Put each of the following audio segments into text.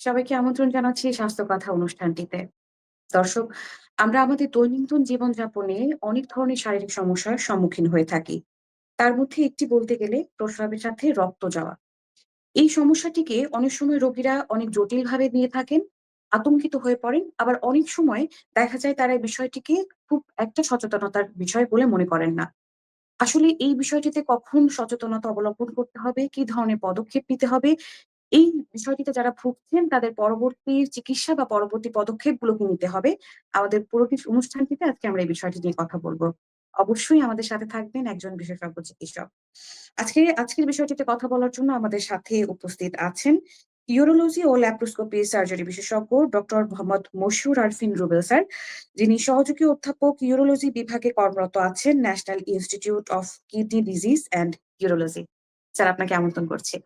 সবাইকে আমন্ত্রণ জানাচ্ছি স্বাস্থ্য কথা অনুষ্ঠানটিতে। দর্শক, আমরা আমাদের দৈনন্দিন জীবনযাপনে অনেক ধরনের শারীরিক সমস্যার সম্মুখীন হয়ে থাকি। তার মধ্যে একটি বলতে গেলে প্রস্রাবের সাথে রক্ত যাওয়া। এই সমস্যাটিকে অনেক সময় রোগীরা অনেক জটিলভাবে নিয়ে থাকেন, আতঙ্কিত হয়ে পড়েন। আবার অনেক সময় দেখা যায় তারা এই বিষয়টিকে খুব একটা সচেতনতার বিষয় বলে মনে করেন না। আসলে এই বিষয়টিতে কখন সচেতনতা অবলম্বন করতে হবে, কি ধরনের পদক্ষেপ নিতে হবে এই বিষয়টিতে যারা ভুগছেন তাদের পরবর্তী চিকিৎসা বা পরবর্তী পদক্ষেপগুলো কি নিতে হবে? আমাদের পুরোটি অনুষ্ঠানটিতে আজকে আমরা এই বিষয়টি নিয়ে কথা বলব অবশ্যই আমাদের সাথে থাকবেন একজন বিশেষজ্ঞ চিকিৎসক। আজকে আজকের বিষয়টিতে কথা বলার জন্য আমাদের সাথে উপস্থিত আছেন ইউরোলজি ও ল্যাপ্রোস্কোপি সার্জারি বিশেষজ্ঞ ডক্টর মোহাম্মদ মশিউর আরফিন রুবেল স্যার, যিনি সহযোগী অধ্যাপক ইউরোলজি বিভাগে কর্মরত আছেন national institute of kidney disease and urology. Sir আপনাকে আমন্ত্রণ করছি।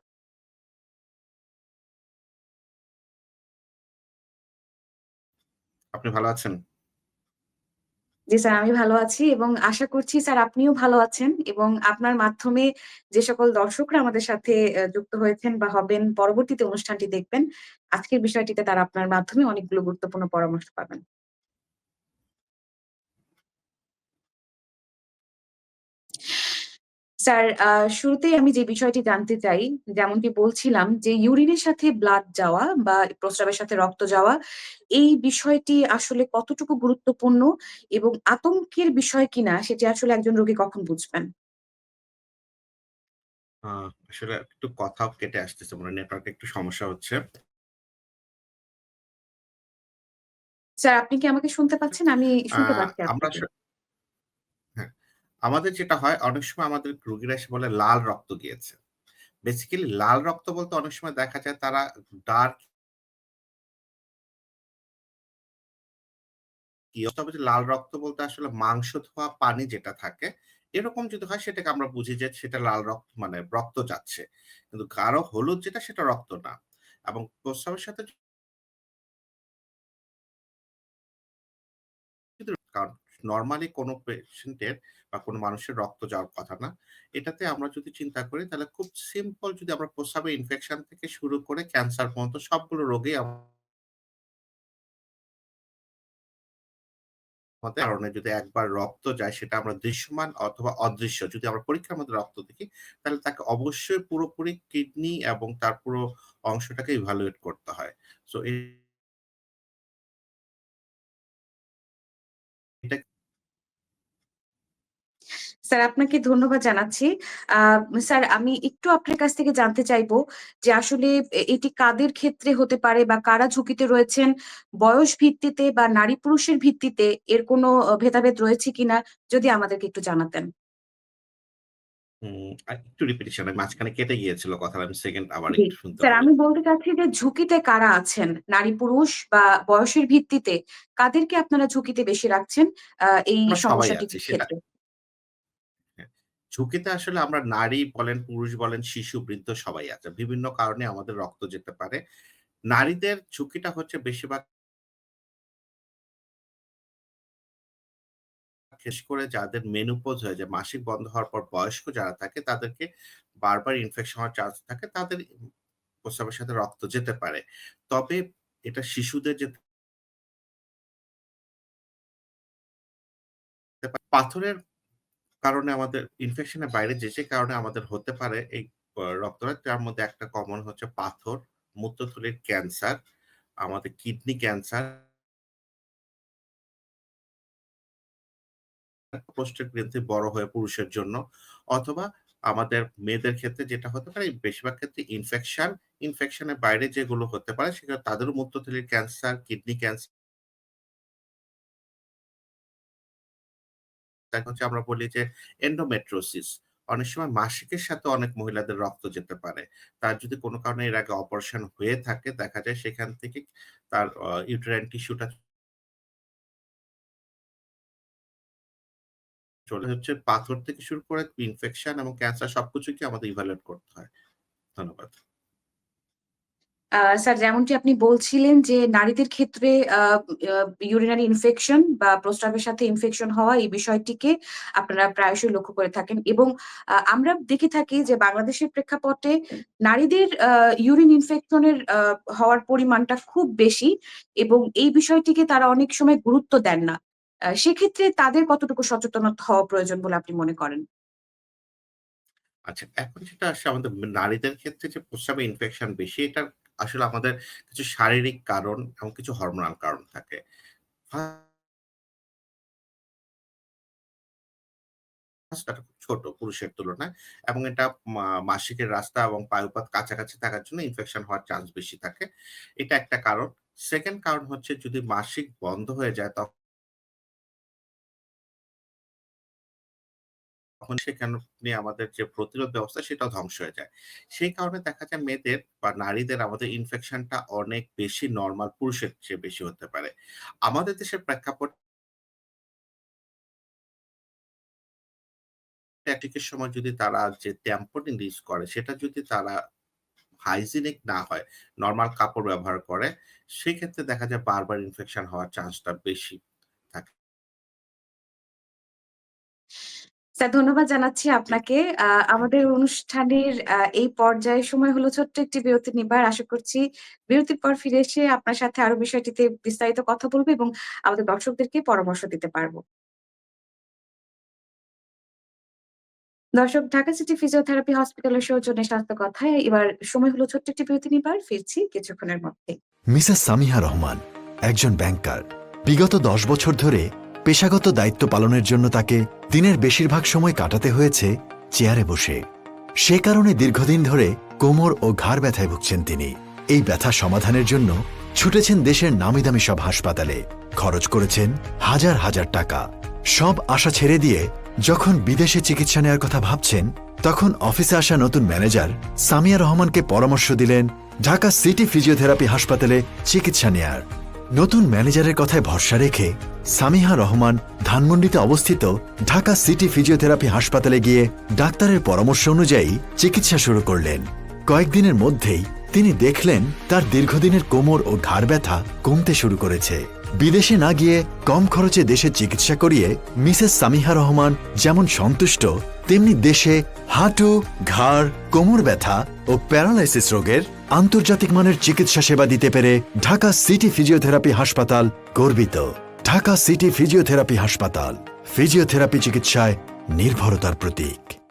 আপনি ভালো আছেন? জি স্যার, আমি ভালো আছি এবং আশা করছি স্যার আপনিও ভালো আছেন এবং আপনার মাধ্যমে যে সকল দর্শকরা আমাদের সাথে যুক্ত হয়েছেন বা হবেন, পরবর্তীতে অনুষ্ঠানটি দেখবেন, আজকের বিষয়টিতে তারা আপনার মাধ্যমে অনেকগুলো গুরুত্বপূর্ণ পরামর্শ পাবেন। স্যার শুরুতেই আমি যে বিষয়টি জানতে চাই, যেমনটি বলছিলাম যে ইউরিনের সাথে ব্লাড যাওয়া বা প্রস্রাবের সাথে রক্ত যাওয়া, এই বিষয়টি আসলে কতটুকু গুরুত্বপূর্ণ এবং আতঙ্কের বিষয় কিনা সেটি আসলে একজন রোগী কখন বুঝবেন? আ আসলে একটু কথাও কেটে আসতেছে মনে নেটওয়ার্কে একটু সমস্যা হচ্ছে। স্যার আপনি কি আমাকে শুনতে পাচ্ছেন? আমি শুনতে পাচ্ছি আমরা আপনাকে। আমাদের যেটা হয় অনেক সময় আমাদের রোগীরা এসে বলে লাল রক্ত গিয়েছে। বেসিক্যালি লাল রক্ত বলতে অনেক সময় দেখা যায় তারা ডার্ক তবে লাল রক্ত বলতে আসলে মাংস ধোয়া পানি যেটা থাকে, এরকম যদি হয় সেটাকে আমরা বুঝি যে সেটা লাল রক্ত মানে রক্ত যাচ্ছে। কিন্তু কারও হলুদ যেটা সেটা রক্ত না। এবং প্রস্রাবের সাথে কারণ নরমালি কোনো পেশেন্টের বা কোনো মানুষের রক্ত যাওয়ার কথা না। এটাতে আমরা যদি চিন্তা করি তাহলে খুব সিম্পল যদি আমরা প্রস্রাবের ইনফেকশন থেকে শুরু করে ক্যান্সার পর্যন্ত সবগুলো আমাদের কারণে যদি একবার রক্ত যায় সেটা আমরা দৃশ্যমান অথবা অদৃশ্য যদি আমরা পরীক্ষার মধ্যে রক্ত দেখি, তাহলে তাকে অবশ্যই পুরোপুরি কিডনি এবং তার পুরো অংশটাকে ইভালুয়েট করতে হয়। এটা স্যার আপনাকে ধন্যবাদ জানাচ্ছি। স্যার আমি একটু আপনার কাছ থেকে জানতে চাইব যে আসলে এটি কাদের ক্ষেত্রে হতে পারে বা কারা ঝুঁকিতে রয়েছেন? বয়স ভিত্তিতে বা নারী-পুরুষের ভিত্তিতে এর কোনো ভেদাভেদ রয়েছে কিনা? যদি আমাদেরকে একটু জানাতেন। একটু রিপিটিশন মাঝখানে কেটে গিয়েছিল কথাটা। আমি সেকেন্ড আবার একটু শুনতে স্যার আমি বলতে চাচ্ছি যে ঝুঁকিতে কারা আছেন? নারী-পুরুষ বা বয়সের ভিত্তিতে কাদেরকে আপনারা ঝুঁকিতে বেশি রাখছেন এই সেটা ক্ষেত্রে? ঝুঁকিতে আসলে আমরা নারী বলেন, পুরুষ বলেন, শিশু, বৃদ্ধ সবাই আছে। বিভিন্ন কারণে আমাদের রক্ত যেতে পারে। নারীদের ঝুঁকিটা হচ্ছে বেশিরভাগ বিশেষ করে যাদের মেনোপজ হয়ে যায়, মাসিক বন্ধ হওয়ার পর বয়স্ক যারা থাকে তাদেরকে বারবার ইনফেকশন হওয়ার চান্স থাকে। তাদের প্রস্রাবের সাথে রক্ত যেতে পারে। তবে এটা শিশুদের যে পাথরের কারণে আমাদের ইনফেকশন এর বাইরে যে, যে কারণে আমাদের হতে পারে এই রক্তপাত তার মধ্যে একটা কমন হচ্ছে পাথর, মূত্রথলির ক্যান্সার, আমাদের কিডনি ক্যান্সার প্রোস্টেট গ্রন্থি বড় হয়ে পুরুষের জন্য অথবা আমাদের মেয়েদের ক্ষেত্রে যেটা হতে পারে বেশিরভাগ ক্ষেত্রে ইনফেকশন, ইনফেকশন এর বাইরে যেগুলো হতে পারে সেগুলো তাদেরও মূত্রথলির ক্যান্সার, কিডনি ক্যান্সার দেখা হচ্ছে আমরা বলি যে এন্ডোমেট্রিওসিস অনেক সময় মাসিকের সাথে অনেক মহিলাদের রক্ত যেতে পারে। তার যদি কোনো কারণে এর আগে অপারেশন হয়ে থাকে, দেখা যায় সেখান থেকে তার ইউটেরাইন টিস্যুটা চলে হচ্ছে পাথর থেকে শুরু করে ইনফেকশন এবং ক্যান্সার সবকিছুকে আমাদের ইভালুয়েট করতে হয়। ধন্যবাদ। স্যার যেমনটি আপনি বলছিলেন যে নারীদের ক্ষেত্রে ইউরিনারি ইনফেকশন বা প্রস্রাবের সাথে ইনফেকশন হওয়া এই বিষয়টিকে আপনারা প্রায়শই লক্ষ্য করে থাকেন এবং আমরা দেখে থাকি যে বাংলাদেশের প্রেক্ষাপটে নারীদের ইউরিন ইনফেকশন এর আ হওয়ার পরিমাণটা খুব বেশি এবং এই বিষয়টিকে তারা অনেক সময় গুরুত্ব দেন না। সেক্ষেত্রে তাদের কতটুকু সচেতনতা হওয়া প্রয়োজন বলে আপনি মনে করেন? আচ্ছা, এখন যেটা আসে আমাদের নারীদের ক্ষেত্রে যে প্রস্রাবে ইনফেকশন বেশি, এটার আসলে আমাদের কিছু শারীরিক কারণ এবং কিছু হরমোনাল কারণ থাকে। ছোট পুরুষের তুলনায় এবং এটা মাসিকের রাস্তা এবং পায়ুপাত কাছাকাছি থাকার জন্য ইনফেকশন হওয়ার চান্স বেশি থাকে। এটা একটা কারণ। সেকেন্ড কারণ হচ্ছে যদি মাসিক বন্ধ হয়ে যায় তখন তখন সেখানে আমাদের যে প্রতিরোধ ব্যবস্থা সেটাও ধ্বংস হয়ে যায়। সেই কারণে দেখা যায় মেয়েদের বা নারীদের আমাদের ইনফেকশনটা অনেক বেশি নর্মাল পুরুষের চেয়ে বেশি হতে পারে। আমাদের দেশের প্রেক্ষাপট সময় যদি তারা যে ট্যাম্পনিং ইউজ করে সেটা যদি তারা হাইজিনিক না হয়, নরমাল কাপড় ব্যবহার করে, সেক্ষেত্রে দেখা যায় বারবার ইনফেকশন হওয়ার চান্সটা বেশি স্যার, ধন্যবাদ জানাচ্ছি আপনাকে। আমাদের অনুষ্ঠানের এই পর্যায়ে সময় হলো ছোট্ট একটি বিরতি নিবার। আশা করছি বিরতির পর ফিরে এসে আপনার সাথে আরও বিষয়টিতে বিস্তারিত কথা বলব এবং আমাদের দর্শকদেরকে পরামর্শ দিতে পারব দর্শক, ঢাকা সিটি ফিজিওথেরাপি হসপিটালের সৌজন্যে স্বাস্থ্য কথায় এবার সময় হলো ছোট্ট একটি বিরতি নিবার। ফিরছি কিছুক্ষণের মধ্যে মিসেস সামিহা রহমান, একজন ব্যাংকার বিগত দশ বছর ধরে পেশাগত দায়িত্ব পালনের জন্য তাকে দিনের বেশিরভাগ সময় কাটাতে হয়েছে চেয়ারে বসে। সে কারণে দীর্ঘদিন ধরে কোমর ও ঘাড় ব্যথায় ভুগছেন তিনি। এই ব্যথা সমাধানের জন্য ছুটেছেন দেশের নামিদামি সব হাসপাতালে। খরচ করেছেন হাজার হাজার টাকা। সব আশা ছেড়ে দিয়ে যখন বিদেশে চিকিৎসা নেওয়ার কথা ভাবছেন, তখন অফিসে আসা নতুন ম্যানেজার সামিয়া রহমানকে পরামর্শ দিলেন ঢাকা সিটি ফিজিওথেরাপি হাসপাতালে চিকিৎসা নেয়ার। নতুন ম্যানেজারের কথায় ভরসা রেখে সামিহা রহমান ধানমন্ডিতে অবস্থিত ঢাকা সিটি ফিজিওথেরাপি হাসপাতালে গিয়ে ডাক্তারের পরামর্শ অনুযায়ী চিকিৎসা শুরু করলেন। কয়েকদিনের মধ্যেই তিনি দেখলেন তার দীর্ঘদিনের কোমর ও ঘাড় ব্যথা কমতে শুরু করেছে। বিদেশে না গিয়ে কম খরচে দেশে চিকিৎসা করিয়ে মিসেস সামিহা রহমান যেমন সন্তুষ্ট, তেমনি দেশে হাঁটু, ঘাড়, কোমর ব্যথা ও প্যারালাইসিস রোগের আন্তর্জাতিক মানের চিকিৎসা সেবা দিতে পেরে ঢাকা সিটি ফিজিওথেরাপি হাসপাতাল গর্বিত। ঢাকা সিটি ফিজিওথেরাপি হাসপাতাল, ফিজিওথেরাপি চিকিৎসায় নির্ভরতার প্রতীক।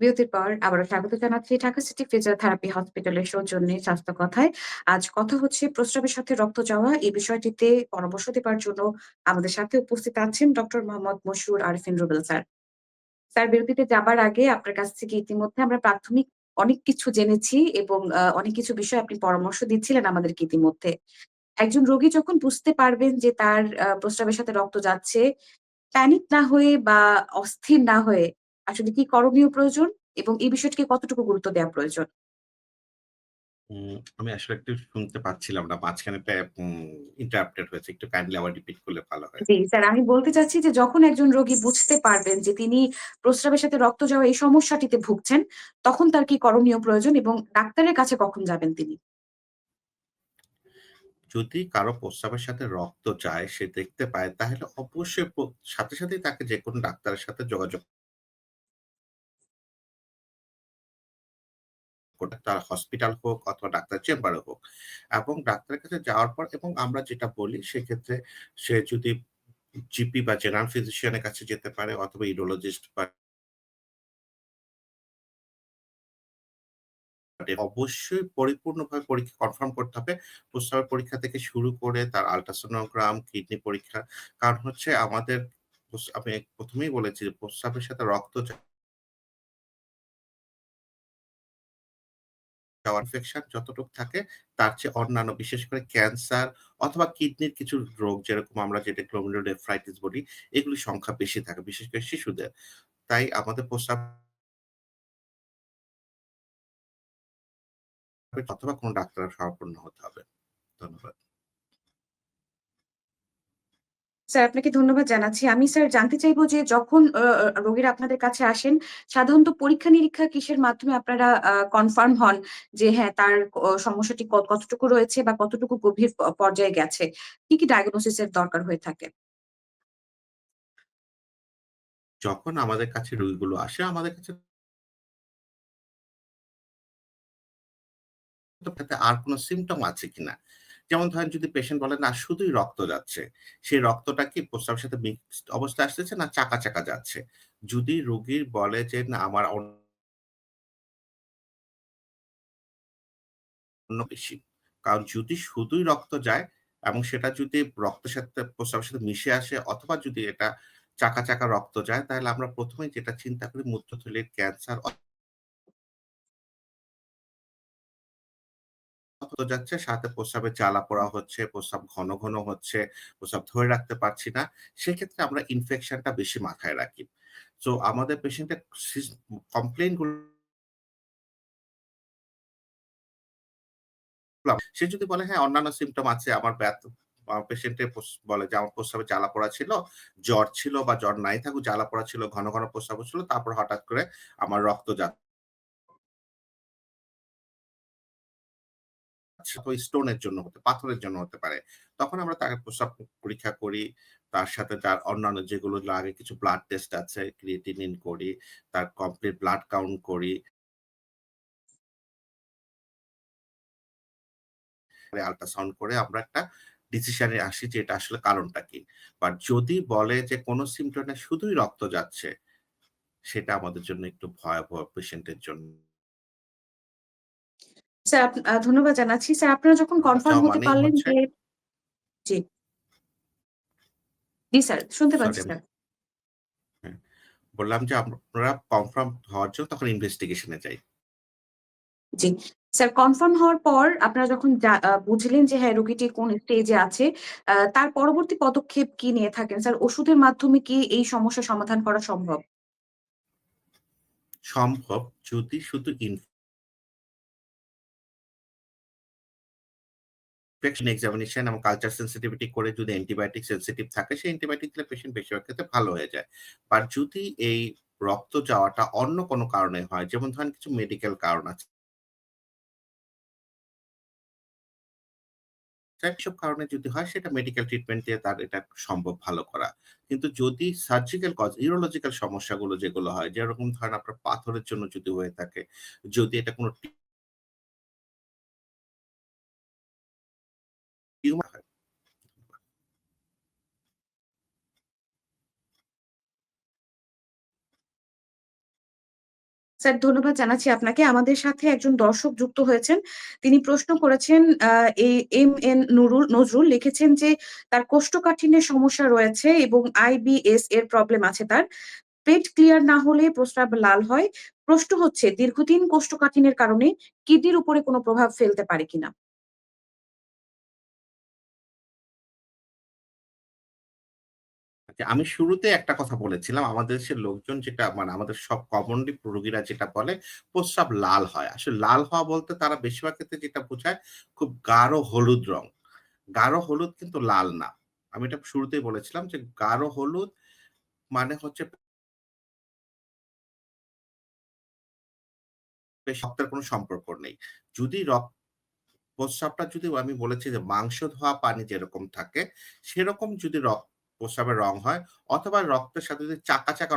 বিরতির পর আবারও স্বাগত জানাচ্ছি ঢাকা সিটি ফিজিওথেরাপি হসপিটালের সৌজন্যে স্বাস্থ্য কথায়। আজ কথা হচ্ছে প্রস্রাবের সাথে রক্ত যাওয়া এই বিষয়টিতে পরামর্শ দেবার জন্য আমাদের সাথে উপস্থিত আছেন doctor Mohammad Mashur Arifin Rubel sir. Sir বিরতিতে যাবার আগে আপনার কাছ থেকে ইতিমধ্যে আমরা প্রাথমিক অনেক কিছু জেনেছি এবং অনেক কিছু বিষয়ে আপনি পরামর্শ দিচ্ছিলেন আমাদেরকে ইতিমধ্যে। একজন রোগী যখন বুঝতে পারবেন যে তার প্রস্রাবের সাথে রক্ত যাচ্ছে, প্যানিক না হয়ে বা অস্থির না হয়ে আসলে কি করণীয় প্রয়োজন? এবং এই বিষয়টিকে কতটুকু গুরুত্ব দেওয়া প্রয়োজন? উম আমি আসলে একটু শুনতে পাচ্ছিলাম না। মাঝখানে ইন্টারাপ্টেড হয়েছে। একটু কাইন্ডলি আবার রিপিট করলে ভালো হয়। জি, স্যার আমি বলতে চাচ্ছি যে যখন একজন রোগী বুঝতে পারবেন যে তিনি প্রস্রাবের সাথে রক্ত যাওয়া এই সমস্যাটিতে ভুগছেন, তখন তার কি করণীয় প্রয়োজন এবং ডাক্তারের কাছে কখন যাবেন তিনি? যদি কারও প্রস্রাবের সাথে রক্ত যায়, সে দেখতে পায় তাহলে অবশ্যই প সাথে, সাথেই তাকে যেকোনো ডাক্তারের সাথে যোগাযোগ তার হসপিটাল হোক অথবা ডাক্তার চেম্বারে হোক। এবং ডাক্তারের কাছে যাওয়ার পর এবং আমরা যেটা বলি সেক্ষেত্রে সে যদি জিপি বা জেনারেল ফিজিশিয়ান এর কাছে যেতে পারে অথবা ইউরোলজিস্ট বা অবশ্যই পরিপূর্ণভাবে পরীক্ষা কনফার্ম করতে হবে। প্রস্রাবের পরীক্ষা থেকে শুরু করে তার আল্ট্রাসোনোগ্রাম, কিডনি পরীক্ষা। কারণ হচ্ছে আমাদের আমি প্রথমেই বলেছি যে প্রস্রাবের সাথে রক্ত যাওয়া ইনফেকশন যতটুকু থাকে তার চেয়ে অন্যান্য বিশেষ করে ক্যান্সার অথবা কিডনির কিছু রোগ যেরকম আমরা যেটা গ্লোমেরুলোনেফ্রাইটিস বলি, এগুলি সংখ্যা বেশি থাকে, বিশেষ করে শিশুদের। তাই আমাদের প্রস্রাব অথবা কোন ডাক্তারের শরণাপন্ন হতে হবে। ধন্যবাদ। স্যার আপনাকে ধন্যবাদ জানাচ্ছি। আমি স্যার জানতে চাইব যে যখন রোগীরা আপনাদের কাছে আসেন, সাধারণত পরীক্ষা-নিরীক্ষা কিসের মাধ্যমে আপনারা কনফার্ম হন যে হ্যাঁ, তার সমস্যাটি কতটুকু রয়েছে বা কতটুকু গভীর পর্যায়ে গেছে? কি, কি ডায়াগনোসিস এর দরকার হয়ে থাকে? যখন আমাদের কাছে রোগীগুলো আসে, আমাদের কাছে আর কোন সিম্পটম আছে কিনা? যেমন ধরেন যদি পেশেন্ট বলে, "না শুধুই রক্ত যাচ্ছে।" সেই রক্তটা কি প্রস্রাবের সাথে মিক্সড অবস্থায় আসতেছে না চাকা, চাকা যাচ্ছে? যদি রোগীর বলে যে, "না আমার অন্য বেশি।" কারণ যদি শুধুই রক্ত যায় এবং সেটা যদি রক্তের সাথে প্রস্রাবের সাথে মিশে আসে অথবা যদি এটা চাকা, চাকা রক্ত যায় তাহলে আমরা ১ম এই যেটা চিন্তা করি মূত্রথলির ক্যান্সার অ যাচ্ছে সাথে প্রস্রাবে জ্বালা পড়া হচ্ছে, প্রস্রাব ঘন, ঘন হচ্ছে, প্রস্রাব ধরে রাখতে পারছি না। সেক্ষেত্রে আমরা ইনফেকশনটা বেশি মাথায় রাখি। সো আমাদের পেশেন্টের সিস কমপ্লেইনগুলো সে যদি বলে, "হ্যাঁ, অন্যান্য সিম্পটম আছে। আমার ব্যাথ" পেশেন্টের বলে যে, "আমার প্রস্রাবে জ্বালা পড়া ছিল, জ্বর ছিল বা জ্বর নাই থাকুক জ্বালা পড়া ছিল, ঘন, ঘন প্রস্রাব ছিল তারপর হঠাৎ করে আমার রক্ত যা" স্টোনের জন্য হতে পাথরের জন্য হতে পারে। তখন আমরা তাকে প্রস্রাব পরীক্ষা করি। তার সাথে তার অন্যান্য যেগুলো লাগে কিছু ব্লাড টেস্ট আছে, ক্রিয়েটিনিন করি, তার কমপ্লিট ব্লাড কাউন্ট করি। আল্ট্রাসাউন্ড করে আমরা একটা ডিসিশন আসি যে এটা আসলে কারণটা কি? বাট যদি বলে যে কোন সিম্পটম না শুধুই রক্ত যাচ্ছে, সেটা আমাদের জন্য একটু ভয়াবহ পেশেন্টের জন্য। স্যার আপ ধন্যবাদ জানাচ্ছি। স্যার আপনারা যখন কনফার্ম যাওয়া হতে মানেই পারলেন হচ্ছে যে জি। জি স্যার, শুনতে পাচ্ছি স্যার। হ্যাঁ, বললাম যে আমরা কনফার্ম হওয়ার জন্য তখন ইনভেস্টিগেশন যাই। জি। স্যার কনফার্ম হওয়ার পর আপনারা যখন জা বুঝলেন যে হ্যাঁ, রোগীটি কোন স্টেজে আছে, আ তার পরবর্তী পদক্ষেপ কি নিয়ে থাকেন? স্যার ওষুধের মাধ্যমে কি এই সমস্যার সমাধান করা সম্ভব? সম্ভব যদি শুধু ইন ইনফেকশন এক্সামিনেশন এবং কালচার সেনসিটিভিটি করে যদি অ্যান্টিবায়োটিক সেনসিটিভ থাকে, সেই অ্যান্টিবায়োটিক দিলে পেশেন্ট বেশিরভাগ ক্ষেত্রে ভালো হয়ে যায়। বাট যদি এই রক্ত যাওয়াটা অন্য কোনো কারণে হয়, যেমন ধরেন কিছু মেডিকেল কারণ আছে। এসব কারণে যদি হয় সেটা মেডিকেল ট্রিটমেন্ট দিয়ে তার এটা সম্ভব ভালো করা। কিন্তু যদি সার্জিক্যাল কজ ইউরোলজিক্যাল সমস্যাগুলো যেগুলো হয়, যেরকম ধরেন আপনার পাথরের জন্য যদি হয়ে থাকে, যদি এটা কোনো স্যার, ধন্যবাদ জানাচ্ছি আপনাকে। আমাদের সাথে একজন দর্শক যুক্ত হয়েছেন। তিনি প্রশ্ন করেছেন এম এন নুরুল, নজরুল লিখেছেন যে তার কোষ্ঠকাঠিন্যের সমস্যা রয়েছে এবং আইবিএস এর প্রবলেম আছে তার। পেট ক্লিয়ার না হলে প্রস্রাব লাল হয়। প্রশ্ন হচ্ছে, দীর্ঘদিন কোষ্ঠকাঠিন্যের কারণে কিডনির উপরে কোনো প্রভাব ফেলতে পারে কিনা? আচ্ছা, আমি শুরুতে একটা কথা বলেছিলাম। আমাদের দেশের লোকজন যেটা মানে আমাদের সব কমনলি রোগীরা যেটা বলে, প্রস্রাব লাল হয়। আসলে লাল হওয়া বলতে তারা বেশিরভাগ ক্ষেত্রে যেটা বোঝায় খুব গাঢ় হলুদ রং। গাঢ় হলুদ কিন্তু লাল না। আমি এটা শুরুতেই বলেছিলাম যে গাঢ় হলুদ মানে হচ্ছে রক্তের কোনো সম্পর্ক নেই। যদি রক্ত প্রস্রাবটা যদি আমি বলেছি যে মাংস ধোয়া পানি যেরকম থাকে, সেরকম যদি রক প্রস্রাবের রং হয় অথবা রক্তের সাথে যদি চাকা, চাকা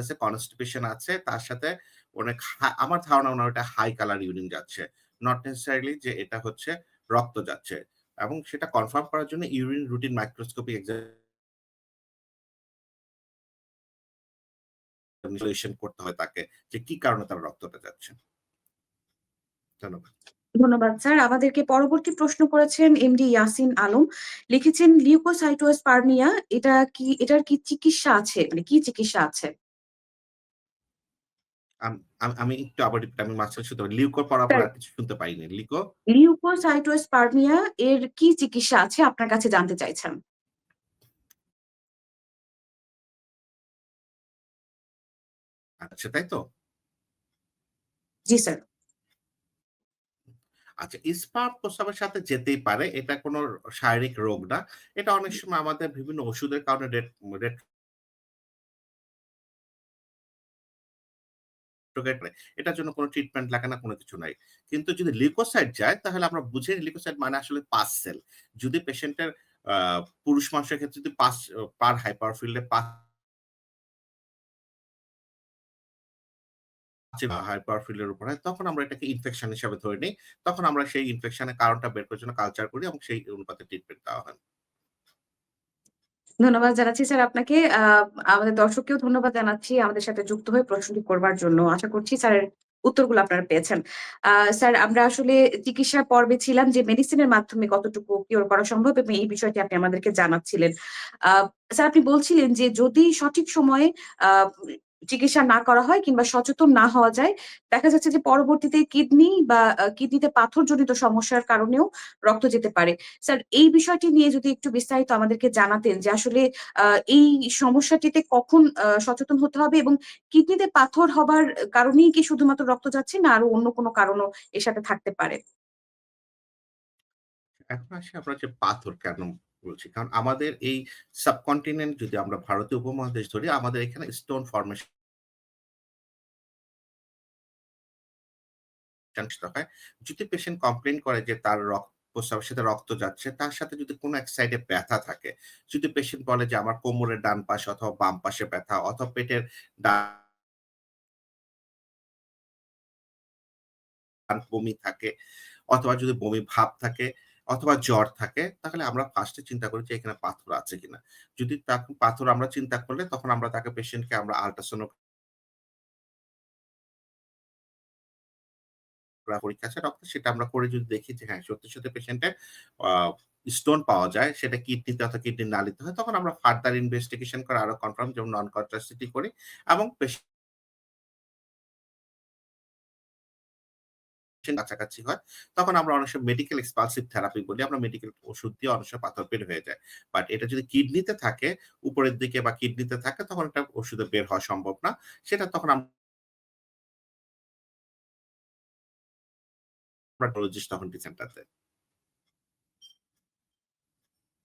আছে, কনস্টিপেশন আছে, তার সাথে অনেক আমার ধারণা উনার ওটা হাই কালার ইউরিন যাচ্ছে। নট নেসেসারিলি যে এটা হচ্ছে রক্ত যাচ্ছে। এবং সেটা কনফার্ম করার জন্য ইউরিন রুটিন মাইক্রোস্কোপি এক্সামিনেশন করতে হয় তাকে যে কি কারণে তার রক্তটা যাচ্ছে। ধন্যবাদ। ধন্যবাদ স্যার। আমাদেরকে পরবর্তী প্রশ্ন করেছেন এমডি ইয়াসিন আলম। লিখেছেন লিউকোসাইটোসপার্মিয়া এটা কি এটার কি চিকিৎসা আছে? মানে কি চিকিৎসা আছে? আম একটু আবার আমি মাঝখানে শুনতে পারি লিউকো পড়ার পর স্যার আর কিছু শুনতে পাইনি। লিকো? লিউকোসাইটোসপার্মিয়া এর কি চিকিৎসা আছে আপনার কাছে জানতে চাইছেন? আচ্ছা, তাই তো? জি স্যার। আচ্ছা, স্পাম প্রস্রাবের সাথে যেতেই পারে। এটা কোন শারীরিক রোগ না। এটা অনেক সময় আমাদের বিভিন্ন ওষুধের কারণে রেট রেট রেট্রোগেড করে। এটার জন্য কোনো ট্রিটমেন্ট লাগে না, কোনো কিছু নাই। কিন্তু যদি লিকোসাইড যায় তাহলে আমরা বুঝি লিকোসাইড মানে আসলে পাস সেল। যদি পেশেন্টের পুরুষ মানুষের ক্ষেত্রে যদি পাস পার হাইপারফিল্ডে পা হাইপারফিল্ড এর উপর হয়, তখন আমরা এটাকে ইনফেকশন হিসাবে ধরে নেই। তখন আমরা সেই ইনফেকশনের কারণটা বের করার জন্য কালচার করি এবং সেই অনুপাতে ট্রিটমেন্ট দেওয়া হয়। ধন্যবাদ জানাচ্ছি স্যার আপনাকে। আমাদের দর্শককেও ধন্যবাদ জানাচ্ছি আমাদের সাথে যুক্ত হয়ে প্রশ্নটি করবার জন্য। আশা করছি স্যারের উত্তরগুলো আপনারা পেয়েছেন। স্যার আমরা আসলে চিকিৎসা পর্বে ছিলাম যে মেডিসিনের মাধ্যমে কতটুকু কিওর করা সম্ভব এবং এই বিষয়টি আপনি আমাদেরকে জানাচ্ছিলেন। স্যার আপনি বলছিলেন যে যদি সঠিক সময়ে চিকিৎসা না করা হয় কিংবা সচেতন না হওয়া যায়, দেখা যাচ্ছে যে পরবর্তীতে কিডনি বা কিডনিতে পাথরজনিত সমস্যার কারণেও রক্ত যেতে পারে। স্যার এই বিষয়টি নিয়ে যদি একটু বিস্তারিত আমাদেরকে জানাতেন যে আসলে এই সমস্যাটিতে কখন সচেতন হতে হবে এবং কিডনিতে পাথর হবার কারণেই কি শুধুমাত্র রক্ত যাচ্ছে না আরও অন্য কোনো কারণও এর সাথে থাকতে পারে? এখন আসি আমরা যে পাথর কেন বলছি? কারণ আমাদের এই সাবকন্টিনেন্ট যদি আমরা ভারতীয় উপমহাদেশ ধরি, আমাদের এখানে স্টোন ফরমেশন। যদি পেশেন্ট কমপ্লেইন করে যে তার রক প্রস্রাবের সাথে রক্ত যাচ্ছে, তার সাথে যদি কোনো এক সাইডে ব্যথা থাকে, যদি পেশেন্ট বলে যে আমার কোমরের ডান পাশে অথবা বাম পাশে ব্যথা অথবা পেটের ডান বমি থাকে অথবা যদি বমি ভাব থাকে অথবা জ্বর থাকে, তাহলে আমরা ফার্স্ট চিন্তা করি যে এখানে পাথর আছে কিনা। যদি তা পাথর আমরা চিন্তা করলে তখন আমরা তাকে পেশেন্টকে আমরা আল্ট্রাসোনো পরীক্ষা আছে রক্তের সেটা আমরা করে যদি দেখি যে হ্যাঁ, সত্যি, সত্যি পেশেন্টের স্টোন পাওয়া যায়, সেটা কিডনিতে অথবা কিডনির নালীতে হয়, তখন আমরা ফার্দার ইনভেস্টিগেশন করে আরও কনফার্ম যেমন নন কন্ট্রাসিটি করি এবং পেশেন্ট কাছাকাছি হয়, তখন আমরা অনেক সময় মেডিকেল এক্সপালসিভ থেরাপি বলি। আমরা মেডিকেল ওষুধ দিয়ে অনেক সময় পাথর বের হয়ে যায়। বাট এটা যদি কিডনিতে থাকে, উপরের দিকে বা কিডনিতে থাকে তখন এটা ওষুধে বের হওয়া সম্ভব না। সেটা তখন আমরা তখন সেন্টার দেয়।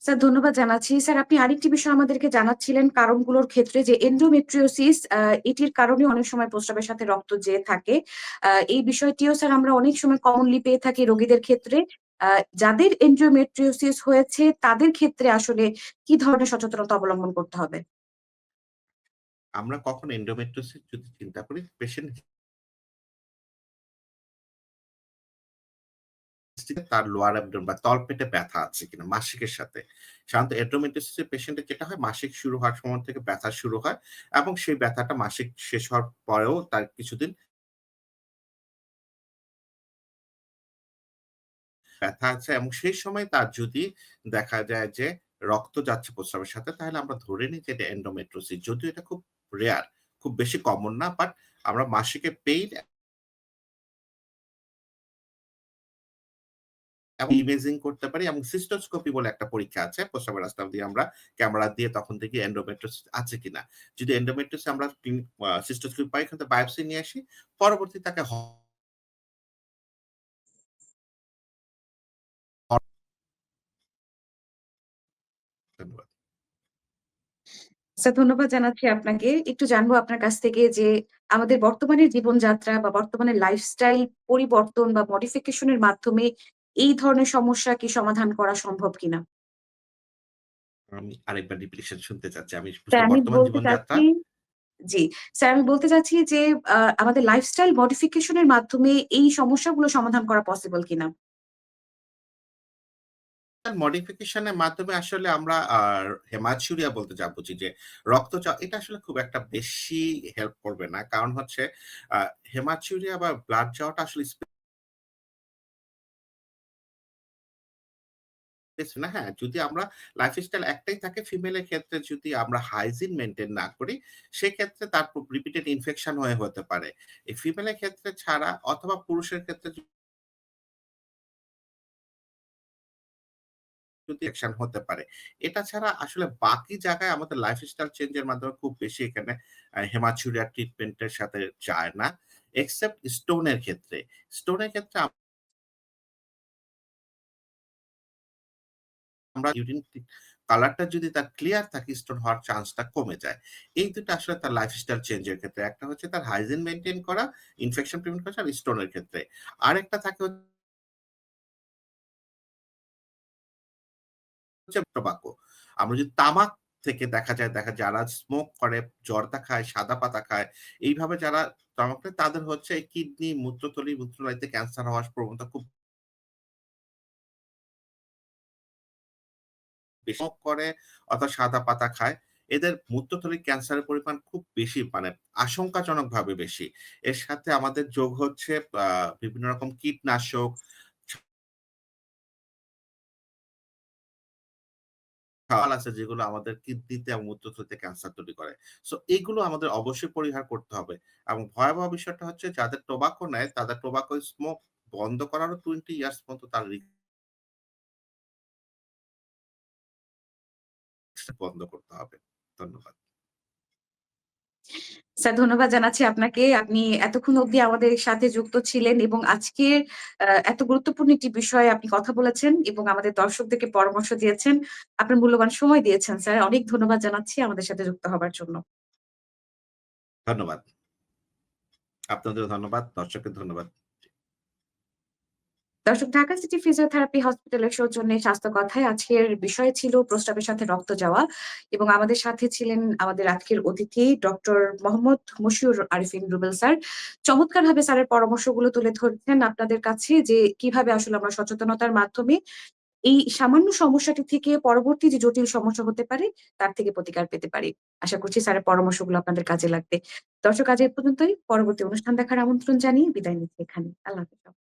স্যার, ধন্যবাদ জানাচ্ছি। স্যার, আপনি আরেকটি বিষয় আমাদেরকে জানাচ্ছিলেন কারণগুলোর ক্ষেত্রে যে এন্ডোমেট্রিওসিস এটির কারণে অনেক সময় প্রস্রাবের সাথে রক্ত যেয়ে থাকে। এই বিষয়টিও স্যার, আমরা অনেক সময় কমনলি পেয়ে থাকি রোগীদের ক্ষেত্রে। যাদের এন্ডোমেট্রিওসিস হয়েছে, তাদের ক্ষেত্রে আসলে কি ধরনের সচেতনতা অবলম্বন করতে হবে? আমরা কখন এন্ডোমেট্রিওসিস যদি চিন্তা করি পেশেন্ট তার লোয়ার অ্যাবডোমেন বা তলপেটে ব্যথা আছে কিনা মাসিকের সাথে। সাধারণত এন্ডোমেট্রিওসিস এর পেশেন্টের যেটা হয় মাসিক শুরু হওয়ার সময় থেকে ব্যথা শুরু হয় এবং সেই ব্যথাটা মাসিক শেষ হওয়ার পরেও তার কিছুদিন ব্যথা আছে এবং সেই সময় তার যদি দেখা যায় যে রক্ত যাচ্ছে প্রস্রাবের সাথে তাহলে আমরা ধরে নিই যে এটা এন্ডোমেট্রিওসিস। যদিও এটা খুব রেয়ার, খুব বেশি কমন না বাট আমরা মাসিকে পেইন এবং ইমেজিং করতে পারি এবং সিস্টোস্কোপি বলে একটা পরীক্ষা আছে। প্রস্রাবের রাস্তা দিয়ে আমরা ক্যামেরা দিয়ে তখন থেকে এন্ডোমেট্রিওসিস আছে কিনা। যদি এন্ডোমেট্রিওসিস আমরা সিস্টোস্কোপি পাই এখান থেকে বায়োপসি নিয়ে আসি। পরবর্তী তাকে ধন্যবাদ। স্যার ধন্যবাদ জানাচ্ছি আপনাকে। একটু জানব আপনার কাছ থেকে যে আমাদের বর্তমানের জীবনযাত্রা বা বর্তমানের লাইফস্টাইল পরিবর্তন বা মডিফিকেশনের মাধ্যমে এই ধরনের সমস্যা কি সমাধান করা সম্ভব কিনা? আমি আরেকবার রিপিটিশন শুনতে চাচ্ছি। আমি বর্তমান জীবনযাত্রা জি, স্যার আমি বলতে চাচ্ছি যে আমাদের লাইফস্টাইল মডিফিকেশন এর মাধ্যমে এই সমস্যাগুলো সমাধান করা পসিবল কিনা? মডিফিকেশন এর মাধ্যমে আসলে আমরা হেমাচুরিয়া বলতে যা বুঝি যে রক্তচাপ এটা আসলে খুব একটা বেশি হেল্প করবে না। কারণ হচ্ছে হেমাচুরিয়া বা ব্লাড যাওয়াটা আসলে স্পেস না হ্যাঁ, যদি আমরা লাইফস্টাইল একটাই থাকে ফিমেলের ক্ষেত্রে যদি আমরা হাইজিন মেইনটেইন না করি, সেক্ষেত্রে তার রিপিটেড ইনফেকশন হয়ে হতে পারে। এই ফিমেলের ক্ষেত্রে ছাড়া অথবা পুরুষের ক্ষেত্রে হতে পারে। এটা ছাড়া আসলে বাকি জায়গায় আমাদের লাইফস্টাইল চেঞ্জ এর মাধ্যমে খুব বেশি এখানে হেমাচুরিয়া ট্রিটমেন্ট এর সাথে যায় না। এক্সেপ্ট স্টোনের ক্ষেত্রে। স্টোনের ক্ষেত্রে আমরা ইউরিন কালারটা যদি তার ক্লিয়ার থাকে স্টোন হওয়ার চান্সটা কমে যায়। এই ২ টা আসলে তার লাইফস্টাইল চেঞ্জ এর ক্ষেত্রে। একটা হচ্ছে তার হাইজিন মেইনটেইন করা, ইনফেকশন প্রিভেন্ট করা আর স্টোনের ক্ষেত্রে। আরেকটা থাকে হচ্ছে টোবাকো। আমরা যদি তামাক থেকে দেখা যায় দেখা যারা স্মোক করে, জর্দা খায়, সাদা পাতা খায়, এইভাবে যারা তামাক তাদের হচ্ছে কিডনি, মূত্রথলি, মূত্রনালীতে ক্যান্সার হওয়ার প্রবণতা খুব বেশি করে অথবা সাদা পাতা খায়, এদের মূত্রথলির ক্যান্সারের পরিমাণ খুব বেশি মানে আশঙ্কাজনকভাবে বেশি। এর সাথে আমাদের যোগ হচ্ছে বিভিন্ন রকম কীটনাশক খাওয়াল আছে যেগুলো আমাদের কিডনিতে এবং মূত্রথলিতে ক্যান্সার তৈরি করে। সো এগুলো আমাদের অবশ্যই পরিহার করতে হবে। এবং ভয়াবহ বিষয়টা হচ্ছে যাদের টোবাকো নেয় তাদের টোবাকো স্মোক বন্ধ করারও 20 ইয়ার্স পর্যন্ত তার বন্ধ করতে হবে। ধন্যবাদ। স্যার ধন্যবাদ জানাচ্ছি আপনাকে। আপনি এতক্ষণ অবধি আমাদের সাথে যুক্ত ছিলেন এবং আজকে এত গুরুত্বপূর্ণ একটি বিষয়ে আপনি কথা বলেছেন এবং আমাদের দর্শকদেরকে পরামর্শ দিয়েছেন। আপনার মূল্যবান সময় দিয়েছেন স্যার। অনেক ধন্যবাদ জানাচ্ছি আমাদের সাথে যুক্ত হবার জন্য। ধন্যবাদ। আপনাদেরও ধন্যবাদ। দর্শককে ধন্যবাদ। দর্শক, ঢাকা সিটি ফিজিওথেরাপি হসপিটালের সৌজন্যে স্বাস্থ্য কথায় আজকের বিষয় ছিল প্রস্রাবের সাথে রক্ত যাওয়া এবং আমাদের সাথে ছিলেন আমাদের আজকের অতিথি ডক্টর মোহাম্মদ মশিউর আরিফিন রুবেল স্যার। চমৎকারভাবে স্যারের পরামর্শগুলো তুলে ধরছেন আপনাদের কাছে যে কীভাবে আসলে আমরা সচেতনতার মাধ্যমে এই সামান্য সমস্যাটি থেকে পরবর্তী যে জটিল সমস্যা হতে পারে তার থেকে প্রতিকার পেতে পারি। আশা করছি স্যারের পরামর্শগুলো আপনাদের কাজে লাগবে। দর্শক, আজ এ পর্যন্তই। পরবর্তী অনুষ্ঠান দেখার আমন্ত্রণ জানিয়ে বিদায় নিচ্ছি এখানে। আল্লাহ হাফেজ।